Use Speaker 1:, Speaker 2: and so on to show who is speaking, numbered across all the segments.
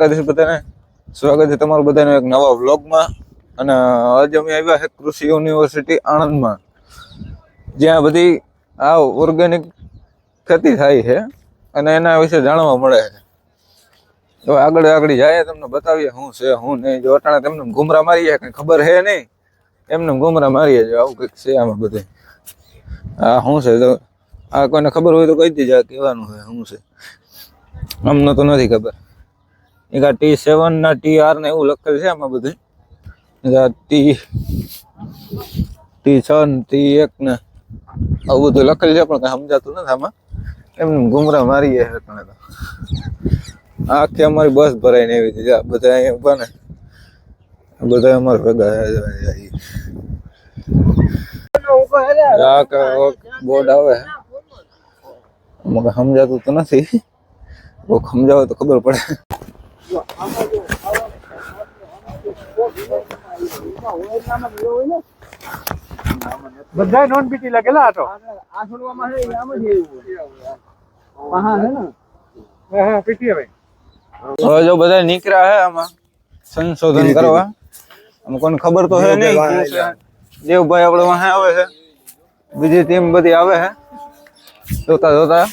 Speaker 1: દ્વારકાધીશ બધાને. સ્વાગત છે તમારું બધાનો એક નવા વ્લોગમાં. અને આજે અમે આવ્યા છે કૃષિ યુનિવર્સિટી આણંદમાં. જ્યાં બધી આ ઓર્ગેનિક ખેતી થાય છે અને એના વિશે જાણવા મળે છે. તો આગળ આગળ જાય, તમને બતાવીએ શું છે, શું નહીં. જો અટાણે તેમને ઘુમરા મારીએ, કંઈ ખબર છે નહીં. એમને ગુમરા મારીએ જો, આવું કંઈક છે આમાં બધે. આ શું છે? તો આ કોઈને ખબર હોય તો કહી દેજો કહેવાનું છે, શું છે. અમને તો નથી ખબર. એક ટી સેવન ના ટી આર ને એવું લખેલ છે આમાં બધું. એક ટી ટી છ ને ટી એક ને આવું બધું લખેલ છે, પણ કઈ સમજાતું નથી આમાં. એમને ગુમરા મારીએ અટાણે તો. આખી અમારી બસ ભરાઈને એવી હતી બધા અહીંયા ઊભા ને. બધા અમારે ભેગા બોર્ડ આવે. અમુક સમજાતું તો નથી. કોક સમજાવે તો ખબર પડે.
Speaker 2: બધા નોન બીટી લાગેલા હતો હા હા પીટી હવે
Speaker 1: હવે જો બધા નીકળ્યા હે આમાં સંશોધન કરવા. આમ કોઈને ખબર તો હે નહીં. શું છે. દેવભાઈ આપણે વાહે આવે છે. બીજી ટીમ બધી આવે છે. જોતા જોતા.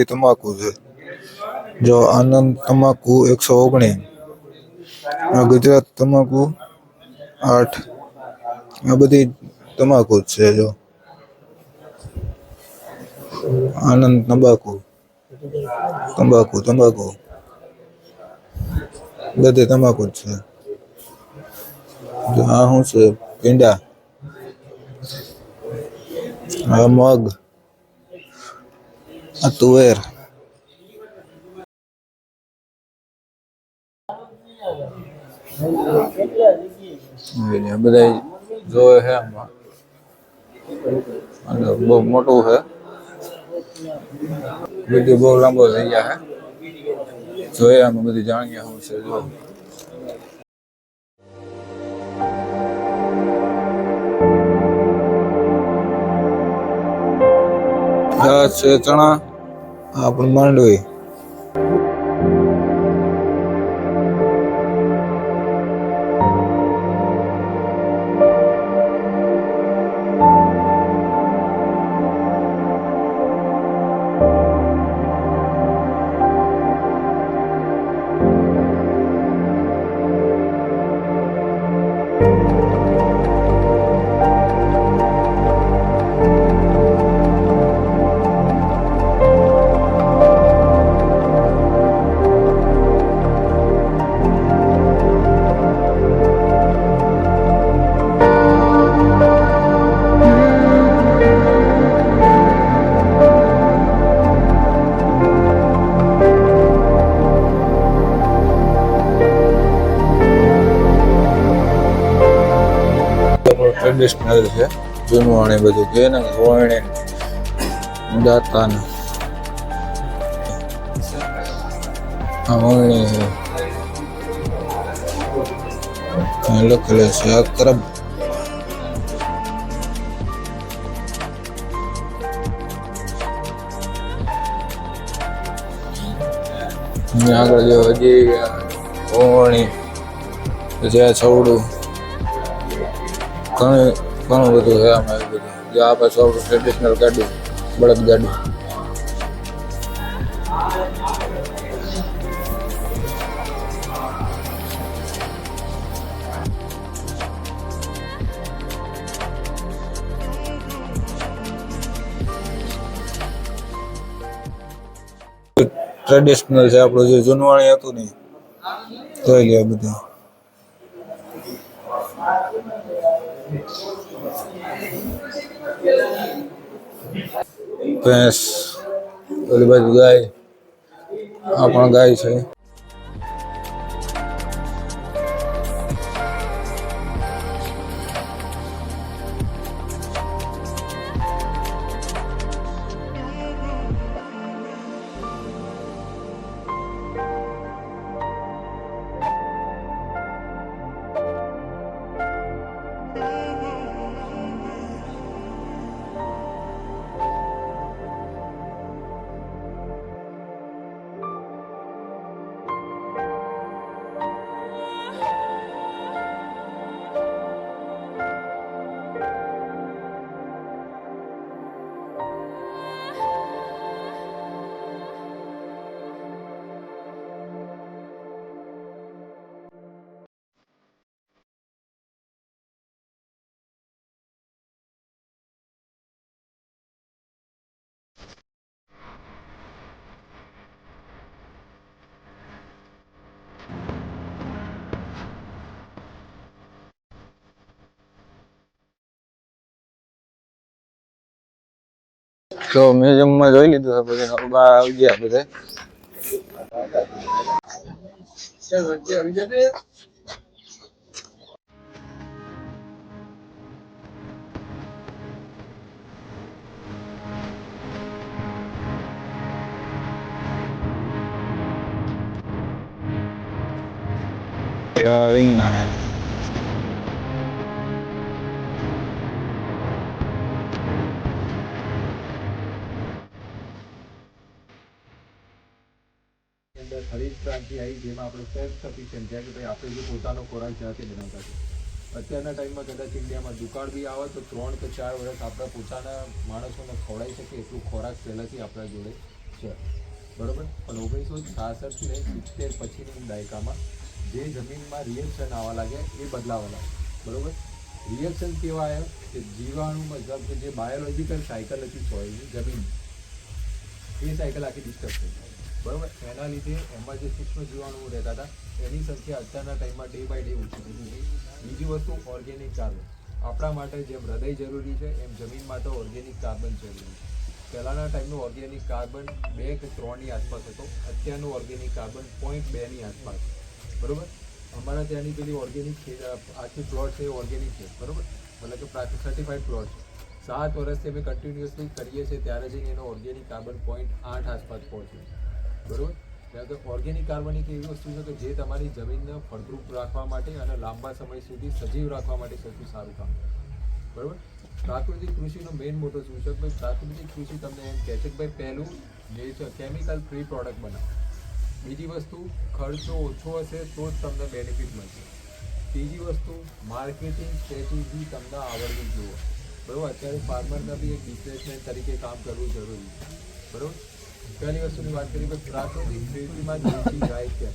Speaker 1: બધી તમાકુ છે. જો આનંદ તમાકુ એકસો ઓગણીસ ગુજરાત તમાકુ આઠ, આ બધી તમાકુ જ છે જો. આનંદ તંબાકુ તંબાકુ તંબાકુ બધી તમાકુ જ છે. આ શું છે? પીંડા આ મગ આ તુવેર બધા જોવે છે આમાં અને બહુ મોટું છે વીડિયો બહુ લાંબો થઈ ગયા છે જોઈએ આમાં બધી જાણીએ શું છે જો છે ચણા આ પણ માંડવી ટ્રેડિશનલ છે, જૂનવાણી બધું, કે ને રોહિણી દાતા આવણી છે. લખેલું છે, અક્રમ. આગળ જો હજી ઓણી પછી છવડું ઘણું ઘણું બધું છે આમાં એવું બધું. જો આ પાછું આપણું ટ્રેડિશનલ ગાડું, બળદ ગાડું. ટ્રેડિશનલ છે, આપણું જે જૂનવાણી હતું ને, જોઈ લે બધું. ભેંસ ઓલી બાજુ ગાય આ પણ ગાય છે. તો મ્યુઝિયમમાં જોઈ લીધું છે પછી હવે બહાર આવી ગયા બધા Yeah, રીંગણા
Speaker 3: અંદર હરિત ક્રાંતિ આવી જેમાં આપણે સેલ્ફ સફિશિયન્ટ છે કે ભાઈ આપણે જે પોતાનો ખોરાક જ્યાંથી બનાવતા છે અત્યારના ટાઈમમાં કદાચ ઇન્ડિયામાં દુકાળ બી આવે તો ત્રણ કે ચાર વર્ષ આપણા પોતાના માણસોને ખવડાવી શકીએ એટલું ખોરાક પહેલાંથી આપણા જોડે છે. બરાબર? પણ ઓગણીસો છાસઠ ને સિત્તેર પછીની દાયકામાં જે જમીનમાં રિએક્શન આવવા લાગ્યા એ બદલાવા લાગ્યા બરાબર? રિએક્શન કેવા આવ્યા? કે જીવાણુ મતલબ કે જે બાયોલોજીકલ સાયકલ હતી સોઇલની જમીન એ સાયકલ આખી ડિસ્ટર્બ થઈ બરોબર? એના લીધે એમાં જે સૂક્ષ્મ જીવાણુઓ રહેતા હતા, એની સંખ્યા અત્યારના ટાઈમમાં ડે બાય ડે ઓછી થતી ગઈ બીજી વસ્તુ ઓર્ગેનિક કાર્બન આપણા માટે જેમ હૃદય જરૂરી છે, એમ જમીન માટે ઓર્ગેનિક કાર્બન જરૂરી છે. પહેલાંના ટાઈમનું ઓર્ગેનિક કાર્બન બે કે ત્રણની આસપાસ હતો. અત્યારનું ઓર્ગેનિક કાર્બન પોઈન્ટ બેની આસપાસ. બરોબર? અમારા ત્યાંની પેલી ઓર્ગેનિક આખી પ્લોટ છે ઓર્ગેનિક છે. બરાબર? મતલબ કે સર્ટિફાઈડ પ્લોટ છે. સાત વર્ષથી અમે કન્ટિન્યુઅસલી કરીએ છીએ, ત્યારે જઈને એનો ઓર્ગેનિક કાર્બન પોઈન્ટ આઠ આસપાસ પહોંચ્યું. બરોબર? ત્યાં તો ઓર્ગેનિક કાર્બનિક એવી વસ્તુ છે કે જે તમારી જમીનને ફળદ્રુપ રાખવા માટે અને લાંબા સમય સુધી સજીવ રાખવા માટે સૌથી સારું કામ. બરોબર? પ્રાકૃતિક કૃષિનો મેઇન મોટો શું છે? ભાઈ, પ્રાકૃતિક કૃષિ તમને એમ કહે છે કે ભાઈ, પહેલું છે કેમિકલ ફ્રી પ્રોડક્ટ બનાવો. બીજી વસ્તુ, ખર્ચો ઓછો હશે તો જ તમને બેનિફિટ મળશે. ત્રીજી વસ્તુ માર્કેટિંગ સ્ટ્રેટેજી તમને આવડવી જ જુઓ બરોબર? અત્યારે ફાર્મરના બી એક બિઝનેસમેન તરીકે કામ કરવું જરૂરી છે. બરોબર? પહેલી વસ્તુની વાત કરીએ કે પ્રાકૃતિક દેશી ગાય છે.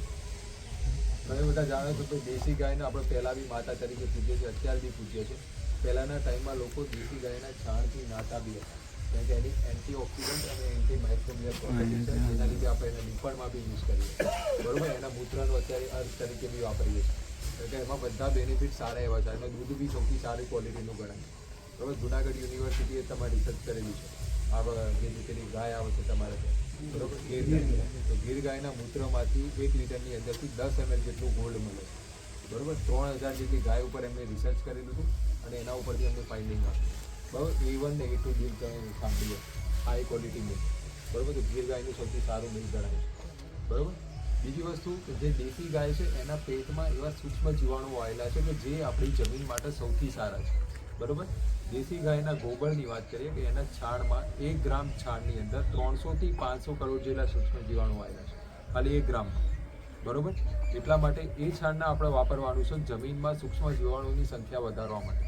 Speaker 3: તમે બધા જાણો છો કે દેશી ગાયને આપણે પહેલાં બી માતા તરીકે પૂજીએ છીએ, અત્યારે બી પૂજીએ છીએ. પહેલાંના ટાઈમમાં લોકો દેશી ગાયના છાણથી નાતા બી હતા. કારણ કે એની એન્ટીઓક્સિડન્ટ અને એન્ટી માઇક્રોમિયર પ્રોપર્ટી જેના લીધે આપણે એને લીંપણમાં બી યુઝ કરીએ બરાબર? એના મૂત્રનો અત્યારે અર્થ તરીકે બી વાપરીએ છીએ. કારણ કે એમાં બધા બેનિફિટ સારા એવા છે અને દૂધ બી સૌથી સારી ક્વોલિટીનું ગણાય બરાબર? જુનાગઢ યુનિવર્સિટીએ તમારી રિસર્ચ કરેલી છે. આ જે પેલી ગાય આવે છે તમારે ત્યાં. ગીર ગીર ગાયના મૂત્રમાંથી એક લીટરની અંદરથી દસ એમએલ જેટલું ગોલ્ડ મળે છે. બરોબર? ત્રણ હજાર જેટલી ગાય ઉપર એમને રિસર્ચ કરેલું હતું અને એના ઉપરથી એમને ફાઇન્ડિંગ આવ્યું બરોબર? એ વન ને એ ટુ મિલ્ક તમે સાંભળ્યો હાઈ ક્વોલિટી મિલ્ક બરોબર? તો ગીર ગાયનું સૌથી સારું મિલ્ક ગણાય છે. બરોબર? બીજી વસ્તુ કે જે દેશી ગાય છે, એના પેટમાં એવા સૂક્ષ્મ જીવાણુઓ આવેલા છે કે જે આપણી જમીન માટે સૌથી સારા છે. બરોબર? દેશી ગાયના ગોબરની વાત કરીએ કે એના છાણમાં એક ગ્રામ છાણની અંદર ત્રણસોથી પાંચસો કરોડ જેટલા સૂક્ષ્મ જીવાણુ આવેલા છે. ખાલી એક ગ્રામમાં. બરોબર? એટલા માટે એ છાણના આપણે વાપરવાનું છે જમીનમાં સૂક્ષ્મ જીવાણુની સંખ્યા વધારવા માટે.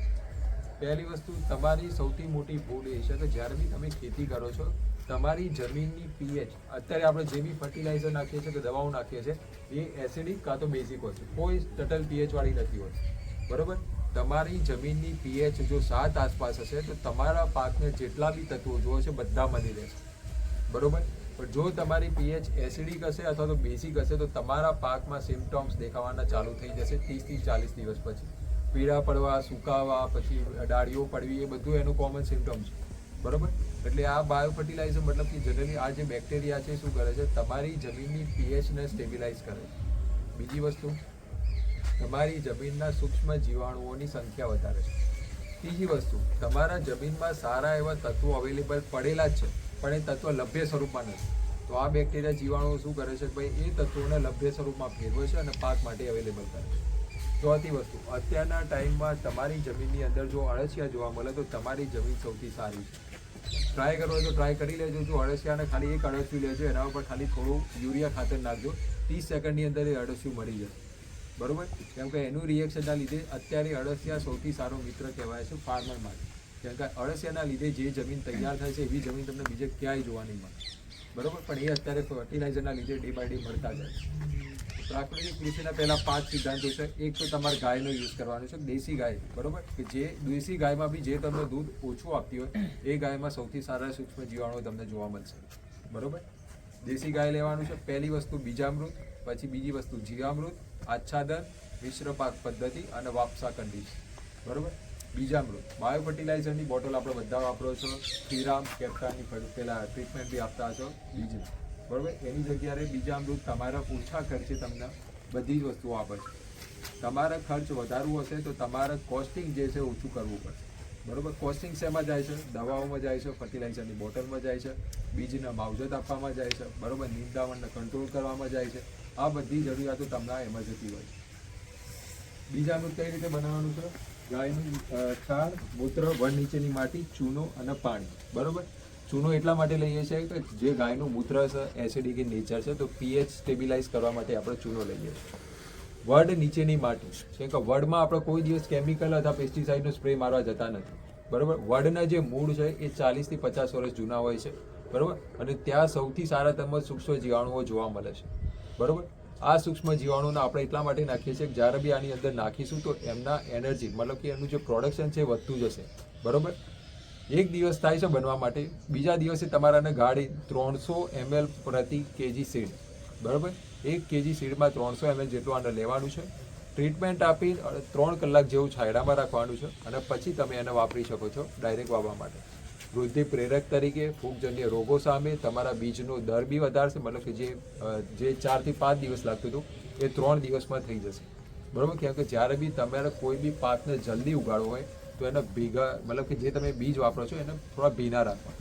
Speaker 3: પહેલી વસ્તુ, તમારી સૌથી મોટી ભૂલ એ છે કે જ્યારે બી તમે ખેતી કરો છો, તમારી જમીનની પીએચ, અત્યારે આપણે જે બી ફર્ટિલાઇઝર નાખીએ છીએ કે દવાઓ નાખીએ છીએ, એ એસિડિક કાં તો બેઝિક હોય છે. કોઈ ટટલ પીએચવાળી નથી હોતી. બરોબર? તમારી જમીનની પીએચ જો સાત આસપાસ હશે, તો તમારા પાકને જેટલા બી તત્વો જોવે છે, બધા મળી રહેશે. બરોબર? પણ જો તમારી પીએચ એસિડિક હશે અથવા તો બેઝિક હશે, તો તમારા પાકમાં સિમ્ટોમ્સ દેખાવાના ચાલુ થઈ જશે ત્રીસથી ચાલીસ દિવસ પછી. પીળા પડવા, સુકાવા, પછી ડાળીઓ પડવી, એ બધું એનું કોમન સિમ્ટમ છે. બરોબર? એટલે આ બાયો ફર્ટિલાઇઝર મતલબ કે જનરલી આ જે બેક્ટેરિયા છે, શું કરે છે? તમારી જમીનની પીએચને સ્ટેબિલાઇઝ કરે છે. બીજી વસ્તુ તમારી જમીનના સૂક્ષ્મ જીવાણુઓની સંખ્યા વધારે છે. ત્રીજી વસ્તુ, તમારા જમીનમાં સારા એવા તત્વો અવેલેબલ પડેલા જ છે, પણ એ તત્વ લભ્ય સ્વરૂપમાં નથી. તો આ બેક્ટેરિયા જીવાણુઓ શું કરે છે ભાઈ, એ તત્વોને લભ્ય સ્વરૂપમાં ફેરવે છે અને પાક માટે અવેલેબલ કરે છે. ચોથી વસ્તુ, અત્યારના ટાઈમમાં તમારી જમીનની અંદર જો અળસિયા જોવા મળે તો તમારી જમીન સૌથી સારી છે. ટ્રાય હોય તો ટ્રાય કરી લેજો. જો અળસિયાને ખાલી એક અળસિયું લેજો, એના ઉપર ખાલી થોડું યુરિયા ખાતર નાખજો. ત્રીસ સેકન્ડની અંદર એ અળસિયું મળી જશે. બરોબર? કેમ કે એનું રિએક્શનના લીધે અત્યારે અળસિયા સૌથી સારો મિત્ર કહેવાય છે ફાર્મર માટે. કેમ કે અળસિયાના લીધે જે જમીન તૈયાર થાય છે એવી જમીન તમને બીજે ક્યાંય જોવા નહીં મળે. બરાબર? પણ એ અત્યારે ફર્ટિલાઇઝરના લીધે ડે બાય ડે મળતા જાય પ્રાકૃતિક કૃષિના પહેલાં પાંચ સિદ્ધાંતો છે. એક તો તમારે ગાયનો યુઝ કરવાનો છે, દેશી ગાય. બરાબર? કે જે દેશી ગાયમાં બી જે તમને દૂધ ઓછું આપતી હોય, એ ગાયમાં સૌથી સારા સૂક્ષ્મ જીવાણુઓ તમને જોવા મળશે. બરોબર? દેશી ગાય લેવાનું છે. પહેલી વસ્તુ બીજામૃત, પછી બીજી વસ્તુ જીવામૃત આચ્છાદન મિશ્ર પાક પદ્ધતિ અને વાપસા કંડીશ બીજા મૃત. બાયો ફર્ટિલાઇઝરની બોટલ આપણે બધા વાપરો છો. શ્રીરામ કેપ્ટાની પેલા ટ્રીટમેન્ટ બી આપતા છો. બીજું. બરાબર? એની જગ્યાએ બીજા બીજામૃત તમારા ઓછા ખર્ચે તમને બધી જ વસ્તુઓ આપે છે. તમારા ખર્ચ વધારવું હશે તો તમારે કોસ્ટિંગ જે છે ઓછું કરવું પડશે. બરાબર? કોસ્ટિંગ શેમાં જાય છે? દવાઓમાં જાય છે ફર્ટિલાઇઝરની બોટલમાં જાય છે. બીજને માવજત આપવામાં જાય છે. બરાબર? નિંદાવણને કંટ્રોલ કરવામાં જાય છે. આ બધી જરૂરિયાતો તમને એમાં જતી હોય બીજા બીજાનું કઈ રીતે બનાવવાનું છે? ગાયનું છાણ, મૂત્ર, વન નીચેની માટી, ચૂનો અને પાણી. બરોબર? ચૂનો એટલા માટે લઈએ છીએ કે જે ગાયનું મૂત્ર છે એસિડિક ઇન નેચર છે, તો પીએચ સ્ટેબિલાઇઝ કરવા માટે આપણે ચૂનો લઈએ છીએ. વડ નીચેની માટી. છે કે વડમાં આપણે કોઈ દિવસ કેમિકલ અથવા પેસ્ટિસાઇડનો સ્પ્રે મારવા જતા નથી. બરોબર? વડના જે મૂળ છે, એ ચાલીસથી પચાસ વર્ષ જૂના હોય છે. બરોબર? અને ત્યાં સૌથી સારા તેમજ સૂક્ષ્મ જીવાણુઓ જોવા મળે છે. બરોબર? આ સૂક્ષ્મ જીવાણુને આપણે એટલા માટે નાખીએ છીએ કે જ્યારે બી આની અંદર નાખીશું તો એમના એનર્જી, મતલબ કે એમનું જે પ્રોડક્શન છે એ વધતું જશે. બરાબર? એક દિવસ થાય છે બનવા માટે, બીજા દિવસે તમારાને ગાડી ત્રણસો એમએલ પ્રતિ કેજી સીડ. બરાબર? એક કેજી સીડમાં ત્રણસો એમએલ જેટલું આને લેવાનું છે. ટ્રીટમેન્ટ આપી ત્રણ કલાક જેવું છાયડામાં રાખવાનું છે અને પછી તમે એને વાપરી શકો છો ડાયરેક્ટ વાવવા માટે. વૃદ્ધિ પ્રેરક તરીકે ફૂગજન્ય રોગો સામે તમારા બીજનો દર બી વધારશે. મતલબ કે જે જે ચારથી પાંચ દિવસ લાગતું હતું, એ ત્રણ દિવસમાં થઈ જશે. બરાબર? કેમ કે જ્યારે બી તમારે કોઈ બી પાકને જલ્દી ઉગાડવો હોય, તો એને ભીગા, મતલબ કે જે તમે બીજ વાપરો છો, એને થોડા ભીના રાખવા.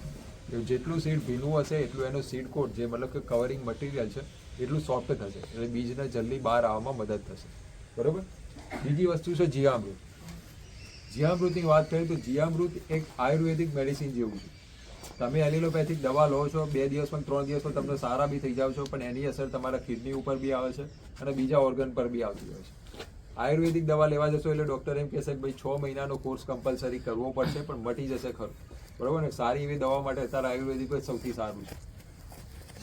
Speaker 3: જેટલું સીડ ભીનું હશે, એટલું એનું સીડ કોટ જે મતલબ કે કવરિંગ મટીરિયલ છે, એટલું સોફ્ટ થશે. એટલે બીજને જલ્દી બહાર આવવામાં મદદ થશે. બરાબર? બીજી વસ્તુ છે જીવામૃત જીવામૃતની વાત કરીએ તો જીવામૃત એક આયુર્વેદિક મેડિસિન જેવું છે. તમે એલિલોપેથિક દવા લો છો, બે દિવસમાં ત્રણ દિવસમાં તમને સારા બી થઈ જાવ છો, પણ એની અસર તમારા કિડની ઉપર બી આવે છે અને બીજા ઓર્ગન પર બી આવતી હોય છે. આયુર્વેદિક દવા લેવા જશો એટલે ડૉક્ટર એમ કહેશે કે ભાઈ છ મહિનાનો કોર્સ કમ્પલસરી કરવો પડશે, પણ મટી જશે ખરું. બરાબર ને? સારી એવી દવા માટે અત્યારે આયુર્વેદિક જ સૌથી સારું છે.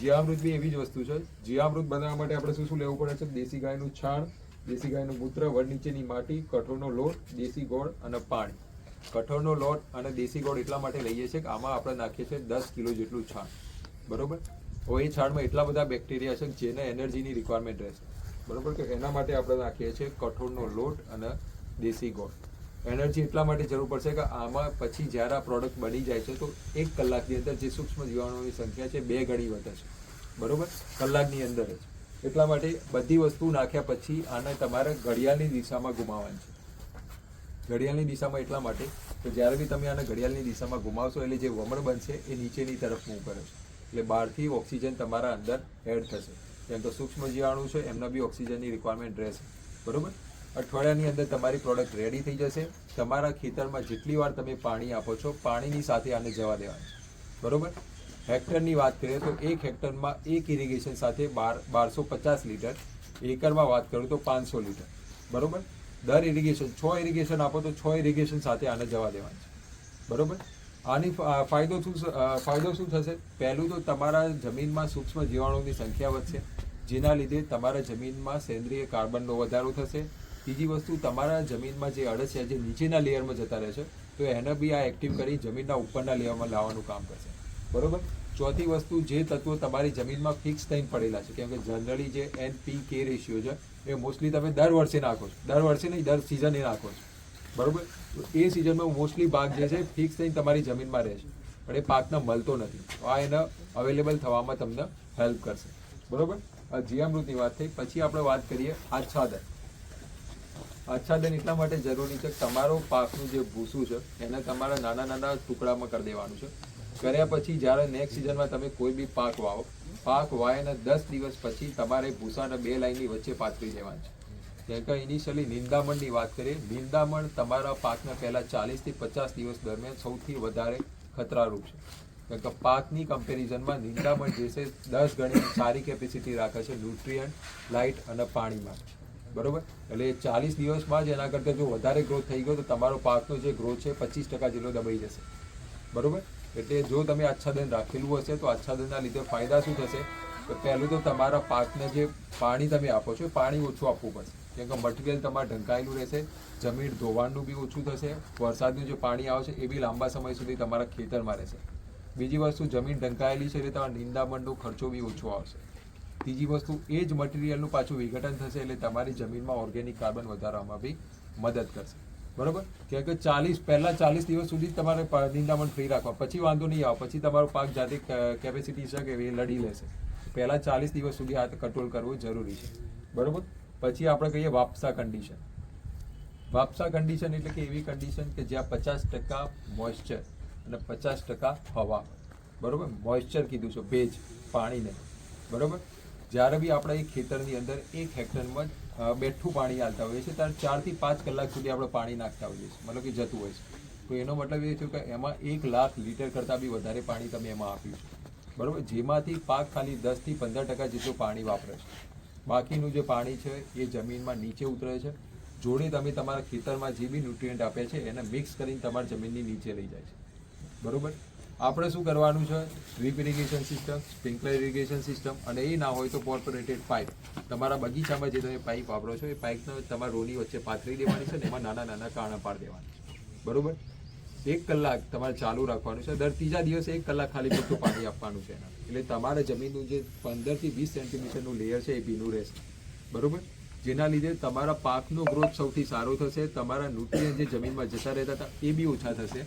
Speaker 3: જીવામૃત બી એવી જ વસ્તુ છે. જીવામૃત બનાવવા માટે આપણે શું શું લેવું પડે છે? દેશી ગાયનું છાણ દેશી ગાયનું મૂત્ર, વડ નીચેની માટી, કઠોળનો લોટ, દેશી ગોળ અને પાણી કઠોળનો લોટ અને દેશી ગોળ એટલા માટે લઈએ છીએ કે આમાં આપણે નાખીએ છીએ દસ કિલો જેટલું છાણ. બરોબર? હવે એ છાણમાં એટલા બધા બેક્ટેરિયા છે જેને એનર્જીની રિક્વાયરમેન્ટ રહેશે બરાબર? કે એના માટે આપણે નાખીએ છીએ કઠોળનો લોટ અને દેશી ગોળ. એનર્જી એટલા માટે જરૂર પડશે કે આમાં પછી જ્યારે આ પ્રોડક્ટ બની જાય છે તો એક કલાકની અંદર જે સૂક્ષ્મ જીવાણુઓની સંખ્યા છે બે ગણી વધે છે. બરોબર? કલાકની અંદર જ. એટલા માટે બધી વસ્તુ નાખ્યા પછી આને તમારે ઘડિયાળની દિશામાં ગુમાવવાની છે. ઘડિયાળની દિશામાં એટલા માટે કે જ્યારે બી તમે આને ઘડિયાળની દિશામાં ગુમાવશો, એટલે જે વમળ બનશે એ નીચેની તરફ મૂવ કરે છે. એટલે બહારથી ઓક્સિજન તમારા અંદર એડ થશે. કેમ તો સૂક્ષ્મ જીવાણુ છે, એમના બી ઓક્સિજનની રિક્વાયરમેન્ટ રહેશે. બરાબર? અઠવાડિયાની અંદર તમારી પ્રોડક્ટ રેડી થઈ જશે. તમારા ખેતરમાં જેટલી વાર તમે પાણી આપો છો, પાણીની સાથે આને જવા દેવાનું બરોબર? હેક્ટરની વાત કરીએ તો એક હેક્ટરમાં એક ઇરિગેશન સાથે બાર બારસો પચાસ લીટર, એકરમાં વાત કરું તો પાંચસો લીટર. બરોબર? દર ઇરિગેશન છ ઇરિગેશન આપો તો છ ઇરિગેશન સાથે આને જવા દેવાનું છે. બરોબર? આની ફાયદો શું ફાયદો શું થશે? પહેલું તો તમારા જમીનમાં સૂક્ષ્મ જીવાણુની સંખ્યા વધશે, જેના લીધે તમારા જમીનમાં સેન્દ્રિય કાર્બનનો વધારો થશે. ત્રીજી વસ્તુ, તમારા જમીનમાં જે અળસિયા જે નીચેના લેયરમાં જતા રહેશે, તો એને બી આ એક્ટિવ કરી જમીનના ઉપરના લેયરમાં લાવવાનું કામ કરશે. બરોબર? ચોથી વસ્તુ, જે તત્વો તમારી જમીનમાં ફિક્સ થઈને પડેલા છે, કેમ કે જનરલી જે એન પી કે રેશિયો છે, એ મોસ્ટલી તમે દર વર્ષે નાખો છો. દર વર્ષે નહીં, દર સિઝને નાખો છો. બરોબર? તો એ સિઝનમાં મોસ્ટલી પાક જે છે ફિક્સ થઈને તમારી જમીનમાં રહેશે. પણ એ પાકને મળતો નથી. આ એને અવેલેબલ થવામાં તમને હેલ્પ કરશે. બરોબર? આ જીવામૃતની વાત થઈ. પછી આપણે વાત કરીએ આચ્છાદન. આચ્છાદન એટલા માટે જરૂરી છે કે તમારો પાકનું જે ભૂસું છે, એને તમારા નાના નાના ટુકડામાં કરી દેવાનું છે. કર્યા પછી જ્યારે નેક્સ્ટ સિઝનમાં તમે કોઈ બી પાક વાવો, પાક વાયાના દસ દિવસ પછી તમારે ભૂસાને બે લાઈનની વચ્ચે પાથરી દેવાનું છે. જેમ કે ઇનિશિયલી નિંદામણની વાત કરીએ, નિંદામણ તમારા પાકના પહેલાં ચાલીસથી પચાસ દિવસ દરમિયાન સૌથી વધારે ખતરારૂપ છે. કેમ કે પાકની કમ્પેરિઝનમાં નિંદામણ જે છે, દસ ગણી સારી કેપેસિટી રાખે છે ન્યુટ્રિયન્ટ લાઇટ અને પાણીમાં. બરોબર? એટલે ચાલીસ દિવસમાં જ એના કરતાં જો વધારે ગ્રોથ થઈ ગયો તો તમારો પાકનો જે ગ્રોથ છે પચીસ ટકા જેટલો દબાઈ જશે. બરોબર? એટલે જો તમે આચ્છાદન રાખેલું હશે તો આચ્છાદનના લીધે ફાયદા શું થશે? તો પહેલું તો તમારા પાકને જે પાણી તમે આપો છો પાણી ઓછું આપવું પડશે. કેમ કે મટીરિયલ તમારે ઢંકાયેલું રહેશે, જમીન ધોવાણનું બી ઓછું થશે, વરસાદનું જે પાણી આવે છે એ બી લાંબા સમય સુધી તમારા ખેતરમાં રહેશે. બીજી વસ્તુ, જમીન ઢંકાયેલી છે એટલે તમારા નિંદામણનો ખર્ચો બી ઓછો આવશે. ત્રીજી વસ્તુ, એ જ મટીરિયલનું પાછું વિઘટન થશે એટલે તમારી જમીનમાં ઓર્ગેનિક કાર્બન વધારવામાં બી મદદ કરશે. બરોબર? કેમ કે ચાલીસ, પહેલા ચાલીસ દિવસ સુધી તમારે નિંદામણ ફ્રી રાખવા. પછી વાંધો નહીં આવે. પછી તમારો પાક જાતે કેપેસિટી છે કે એ લડી લેશે. પહેલા ચાલીસ દિવસ સુધી આ કંટ્રોલ કરવું જરૂરી છે. બરોબર? પછી આપણે કહીએ વાપસા કન્ડિશન વાપસા કન્ડિશન એટલે કે એવી કન્ડિશન કે જ્યાં પચાસ ટકા મોઇશ્ચર અને પચાસ ટકા હવા. બરોબર? મોઇશ્ચર કીધું છે, ભેજ, પાણીને. બરોબર? જ્યારે બી આપણે એ ખેતરની અંદર એક હેક્ટરમાં બેઠું પાણી હાલતા હોઈએ છીએ ત્યારે ચારથી પાંચ કલાક સુધી આપણે પાણી નાખતા હોઈએ છીએ, મતલબ કે જતું હોય છે. તો એનો મતલબ એ થયો કે એમાં એક લાખ લીટર કરતાં બી વધારે પાણી તમે એમાં આપ્યું છે. બરાબર? જેમાંથી પાક ખાલી દસથી પંદર ટકા જેટલું પાણી વાપરે છે. બાકીનું જે પાણી છે એ જમીનમાં નીચે ઉતરે છે. જોડે તમે તમારા ખેતરમાં જે બી ન્યુટ્રિયન્ટ આપ્યા છે એને મિક્સ કરીને તમારી જમીનની નીચે લઈ જાય છે. બરોબર? આપણે શું કરવાનું છે? Drip irrigation system sprinkler irrigation system અને એ ના હોય તો કોર્પોરેટેડ પાઇપ તમારા બગીચામાં જે તમે પાઇપ વાપરો છો, એ પાઇપને તમારા રોની વચ્ચે પાથરી દેવાની છે ને એમાં નાના નાના કાણા પાડી દેવાના છે. બરોબર? એક કલાક તમારે ચાલુ રાખવાનું છે. દર ત્રીજા દિવસે એક કલાક ખાલી પૂરતું પાણી આપવાનું છે એના એટલે તમારા જમીનનું જે પંદરથી વીસ સેન્ટીમીટરનું લેયર છે એ ભીનું રહેશે. બરોબર? જેના લીધે તમારા પાકનો ગ્રોથ સૌથી સારો થશે, તમારા ન્યુટ્રિયન જે જમીનમાં જતા રહેતા હતા, એ બી ઓછા થશે.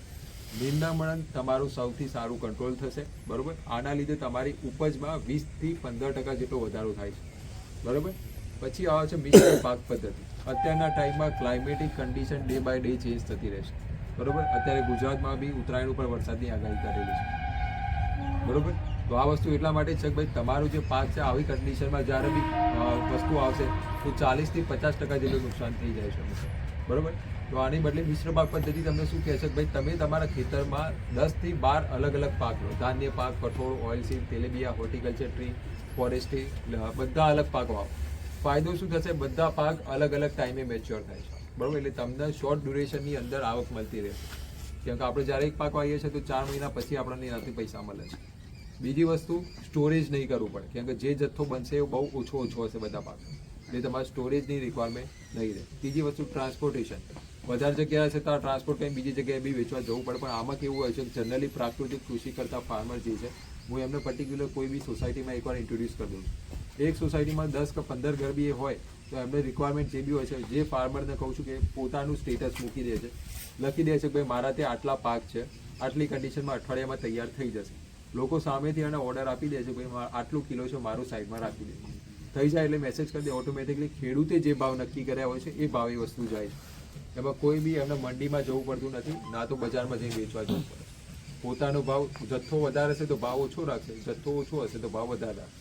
Speaker 3: નિંદામણ તમારું સૌથી સારું કંટ્રોલ થશે, બરોબર? આના લીધે તમારી ઉપજમાં વીસથી પંદર ટકા જેટલો વધારો થાય છે, બરોબર? પછી આવે છે મિશ્ર પાક પદ્ધતિ. અત્યારના ટાઈમમાં climatic condition day by day change થતી રહેશે, બરોબર? અત્યારે ગુજરાતમાં બી ઉત્તરાયણ ઉપર વરસાદની આગાહી કરેલી છે, બરોબર? તો આ વસ્તુ એટલા માટે છે કે ભાઈ, તમારું જે પાક છે આવી કન્ડિશનમાં જ્યારે બી વસ્તુ આવશે, તો ચાલીસથી પચાસ ટકા જેટલું નુકસાન થઈ જાય છે, બરોબર? તો આની બદલે મિશ્ર પાક પદ્ધતિ તમને શું કહે છે? ભાઈ, તમે તમારા ખેતરમાં દસથી બાર અલગ અલગ પાક લો. ધાન્ય પાક, કઠોળ ઓઇલસીડ તેલેબિયા હોર્ટિકલ્ચર ટ્રી ફોરેસ્ટ્રી બધા અલગ પાક વાવો ફાયદો શું થશે? બધા પાક અલગ અલગ ટાઈમે મેચ્યોર થાય છે. બરાબર? એટલે તમને શોર્ટ ડ્યુરેશનની અંદર આવક મળતી રહેશે. કેમ કે આપણે જ્યારે એક પાક વાવીએ છીએ તો ચાર મહિના પછી આપણને એનાથી પૈસા મળે છે. બીજી વસ્તુ સ્ટોરેજ નહીં કરવું પડે. કેમ કે જે જથ્થો બનશે એ બહુ ઓછો ઓછો હશે બધા પાક. એટલે તમારે સ્ટોરેજની રિક્વાયરમેન્ટ નહીં રહે. ત્રીજી વસ્તુ ટ્રાન્સપોર્ટેશન વધારે જગ્યા છે ત્યાં ટ્રાન્સપોર્ટ કંઈ બીજી જગ્યાએ બી વેચવા જવું પડે, પણ આમાં કેવું હોય છે જનરલી પ્રાકૃતિક કૃષિ કરતા ફાર્મર જે છે, હું એમને પર્ટિક્યુલર કોઈ બી સોસાયટીમાં એકવાર ઇન્ટ્રોડ્યુસ કરી દઉં એક સોસાયટીમાં દસ કે પંદર ઘર બી હોય, તો એમને રિક્વાયરમેન્ટ જે બી હોય છે, જે ફાર્મરને કહું છું કે પોતાનું સ્ટેટસ મૂકી દે છે. લખી દે છે કે ભાઈ મારા ત્યાં આટલા પાક છે, આટલી કન્ડિશનમાં અઠવાડિયામાં તૈયાર થઈ જશે. લોકો સામેથી એને ઓર્ડર આપી દે છે ભાઈ આટલું કિલો છે મારું સાઈડમાં રાખી દે. થઈ જાય એટલે મેસેજ કરી દે ઓટોમેટિકલી ખેડૂતે જે ભાવ નક્કી કર્યા હોય છે, એ ભાવ એ વસ્તુ જાય છે. એમાં કોઈ બી એમને મંડીમાં જવું પડતું નથી, ના તો બજારમાં જઈને વેચવા જવું પડે. પોતાનો ભાવ જથ્થો વધારે હશે તો ભાવ ઓછો રાખશે, જથ્થો ઓછો હશે તો ભાવ વધારે રાખશે.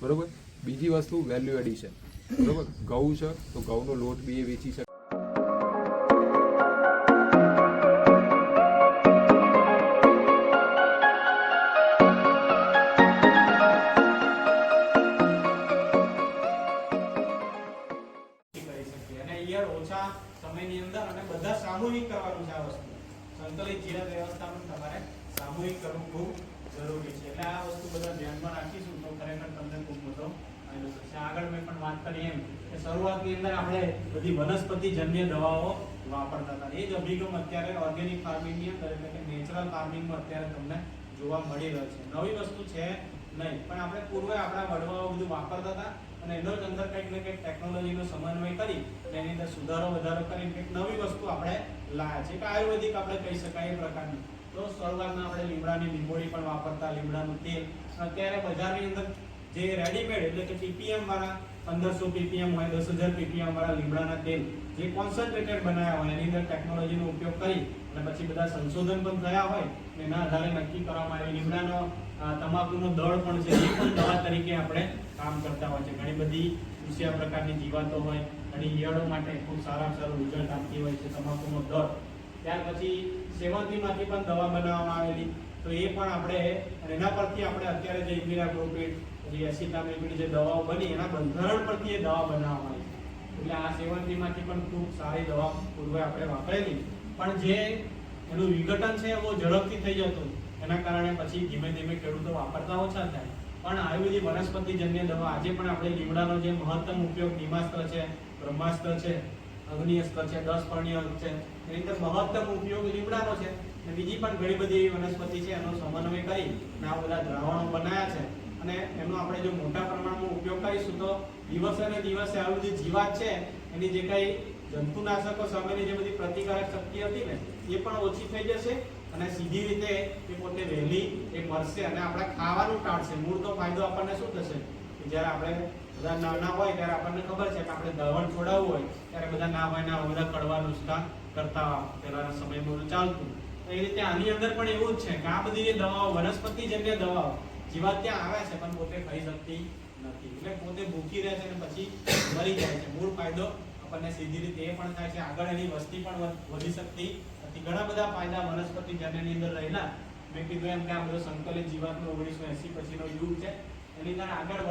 Speaker 3: બરોબર? બીજી વસ્તુ વેલ્યુ એડિશન બરોબર? ઘઉં છે તો ઘઉંનો લોટ બી એ વેચી શકે
Speaker 4: ઓછા સમયની અંદર અને બધા સામૂહિક કરવાનું છે આ વસ્તુ. સંકલિત જીવન વ્યવસ્થાપન તમારે સામૂહિક કરવું ખૂબ જરૂરી છે. એટલે આ વસ્તુ બધા ધ્યાનમાં રાખીશું તો ખરેખર તમને ખૂબ મોટો ફાયદો થશે. આગળ મેં પણ વાત કરી એમ કે શરૂઆતની અંદર આપણે બધી વનસ્પતિ જન્ય દવાઓ વાપરતા હતા. એ જ અભિગમ અત્યારે ઓર્ગેનિક ફાર્મિંગની અંદર એટલે કે નેચરલ ફાર્મિંગમાં અત્યારે તમને જોવા મળી રહ્યો છે. નવી વસ્તુ છે નહીં, પણ આપણે પૂર્વે આપણા વડવાઓ બધું વાપરતા હતા. અને એનો જ અંદર કંઈક ને કંઈક ટેકનોલોજીનો સમન્વય કરી અને એની અંદર સુધારો, વધારો કરીને કંઈક નવી વસ્તુ આપણે લાયા છે. કે આયુર્વેદિક આપણે કહી શકાય એ પ્રકારની. તો સરવારના આપણે લીમડાની લીંબોળી પણ વાપરતા, લીમડાનું તેલ. અત્યારે બજારની અંદર જે રેડીમેડ એટલે કે પીપીએમ વાળા પંદરસો પીપીએમ હોય, દસ હજાર પીપીએમ વાળા લીમડાના તેલ, જે કોન્સન્ટ્રેટેડ બનાવ્યા હોય, એની અંદર ટેકનોલોજીનો ઉપયોગ કરી અને પછી બધા સંશોધન પણ થયા હોય, એના આધારે નક્કી કરવામાં આવે લીમડાનો તમાકુનો દળ પણ છે, એ પણ દવા તરીકે આપણે કામ કરતા હોય છે. ઘણી બધી કૃષિયા પ્રકારની જીવાતો હોય, ઘણી ઈયળો માટે ખૂબ સારા સારું રિઝલ્ટ આપતી હોય છે તમાકુનો દળ. ત્યાર પછી સેવંતીમાંથી પણ દવા બનાવવામાં આવેલી. તો એ પણ આપણે એના પરથી આપણે અત્યારે જે ઇન્દિરા ગ્રોપેટ પછી એસિટામિલની જે દવાઓ બની, એના બંધારણ પરથી એ દવા બનાવવામાં આવી એટલે આ સેવંતીમાંથી પણ ખૂબ સારી દવા પૂર્વે આપણે વાપરેલી. પણ જે એનું વિઘટન છે એ બહુ ઝડપથી થઈ જતું. એના કારણે પછી ધીમે ધીમે ખેડૂતો વાપરતા ઓછા થાય. પણ આયુર્વેદિક વનસ્પતિજન્ય દવા, આજે પણ આપણે લીમડાનો જે મહત્તમ ઉપયોગ નિમાસ્ત્ર છે, બ્રહ્માસ્ત્ર છે, અગ્નિઅસ્ત્ર છે દસ પરણીય છે એ રીતે મહત્તમ ઉપયોગ લીમડાનો છે. અને બીજી પણ ઘણી બધી એવી વનસ્પતિ છે, એનો સમન્વય કરી આ બધા દ્રાવણો બનાવ્યા છે. અને એનો આપણે જો મોટા પ્રમાણમાં ઉપયોગ કરીશું તો દિવસે ને દિવસે આવું બધી જીવાત છે, એની જે કઈ જંતુનાશકો સામેની જે બધી પ્રતિકારક શક્તિ હતી ને, એ પણ ઓછી થઈ જશે અને સીધી રીતે એ પોતે વહેલી એ મરશે અને આપણે ખાવાનું ટાળશે. મૂળ તો ફાયદો આપણને શું થશે? કે જ્યારે આપણે બધા નાના હોય ત્યારે આપણને ખબર છે કે આપણે દવણ છોડાવવું હોય, ત્યારે બધા ના હોય ના બધા કડવા નુસ્ખા કરતા પહેલાના સમયમાં ચાલતું. એ રીતે આની અંદર પણ એવું જ છે કે આ બધી જે દવાઓ વનસ્પતિજન્ય દવાઓ જીવાત ત્યાં આવે છે પણ પોતે ખાઈ શકતી નથી એટલે પોતે ભૂખી રહે છે અને પછી મરી જાય છે મૂળ ફાયદો આપણને સીધી રીતે એ પણ થાય છે આગળ એની વસ્તી પણ વધી શકતી નથી ઘણા બધા ફાયદા વનસ્પતિ જન્યની અંદર રહેલા મેં કીધું એમ કે આ બધો સંકલિત જીવાતનો ઓગણીસો એસી પછીનો યુગ છે એની અંદર આગળ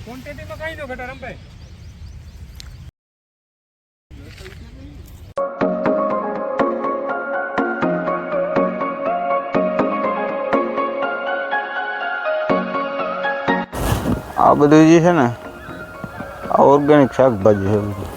Speaker 2: ક્વોન્ટિટીમાં કઈ નો ઘટે રમભાઈ
Speaker 1: આ બધું જે છે ને ઓર્ગેનિક શાકભાજી છે બધું.